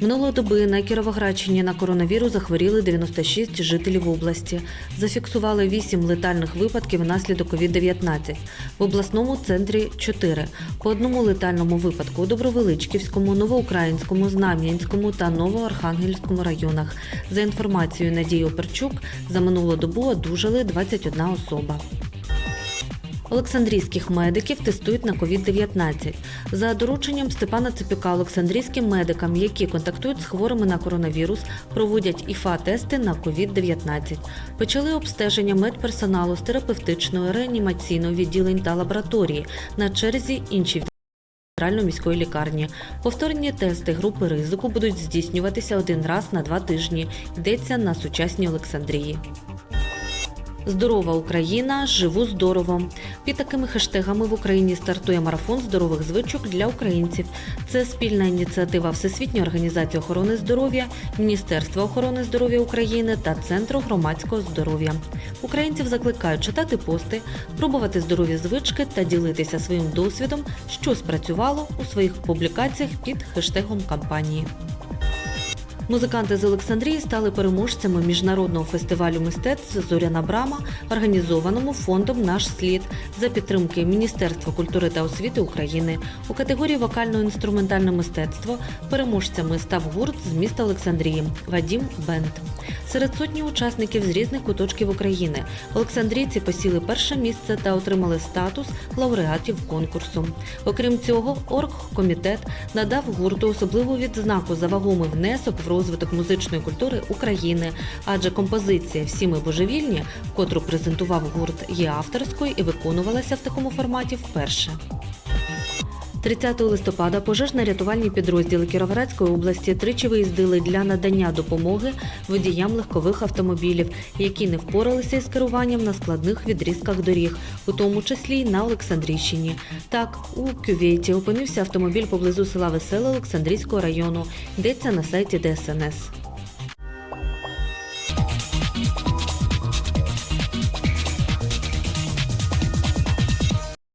Минулої доби на Кіровоградщині на коронавірус захворіли 96 жителів області. Зафіксували 8 летальних випадків внаслідок COVID-19. В обласному центрі 4. По одному летальному випадку у Добровеличківському, Новоукраїнському, Знам'янському та Новоархангельському районах. За інформацією Надії Оперчук, за минулу добу одужали 21 особа. Олександрійських медиків тестують на COVID-19. За дорученням Степана Цепюка Олександрійським медикам, які контактують з хворими на коронавірус, проводять ІФА-тести на COVID-19. Почали обстеження медперсоналу з терапевтичної, реанімаційної відділень та лабораторії. На черзі інші центральної міської лікарні. Повторні тести групи ризику будуть здійснюватися один раз на два тижні. Йдеться на сучасній Олександрії. Здорова Україна, живу здорово. Під такими хештегами в Україні стартує марафон здорових звичок для українців. Це спільна ініціатива Всесвітньої організації охорони здоров'я, Міністерства охорони здоров'я України та Центру громадського здоров'я. Українців закликають читати пости, пробувати здорові звички та ділитися своїм досвідом, що спрацювало у своїх публікаціях під хештегом кампанії. Музиканти з Олександрії стали переможцями міжнародного фестивалю мистецтв Зоряна Брама, організованому фондом Наш слід за підтримки Міністерства культури та освіти України. У категорії вокально-інструментальне мистецтво переможцями став гурт з міста Олександрії Вадім Бенд. Серед сотні учасників з різних куточків України Олександрійці посіли перше місце та отримали статус лауреатів конкурсу. Окрім цього, оргкомітет надав гурту особливу відзнаку за вагомий внесок в розвиток музичної культури України, адже композиція Всі ми божевільні, котру презентував гурт, є авторською і виконувалася в такому форматі вперше. 30 листопада пожежно-рятувальні підрозділи Кіровоградської області тричі виїздили для надання допомоги водіям легкових автомобілів, які не впоралися із керуванням на складних відрізках доріг, у тому числі й на Олександрійщині. Так, у Кюветі опинився автомобіль поблизу села Веселе Олександрійського району. Йдеться на сайті ДСНС.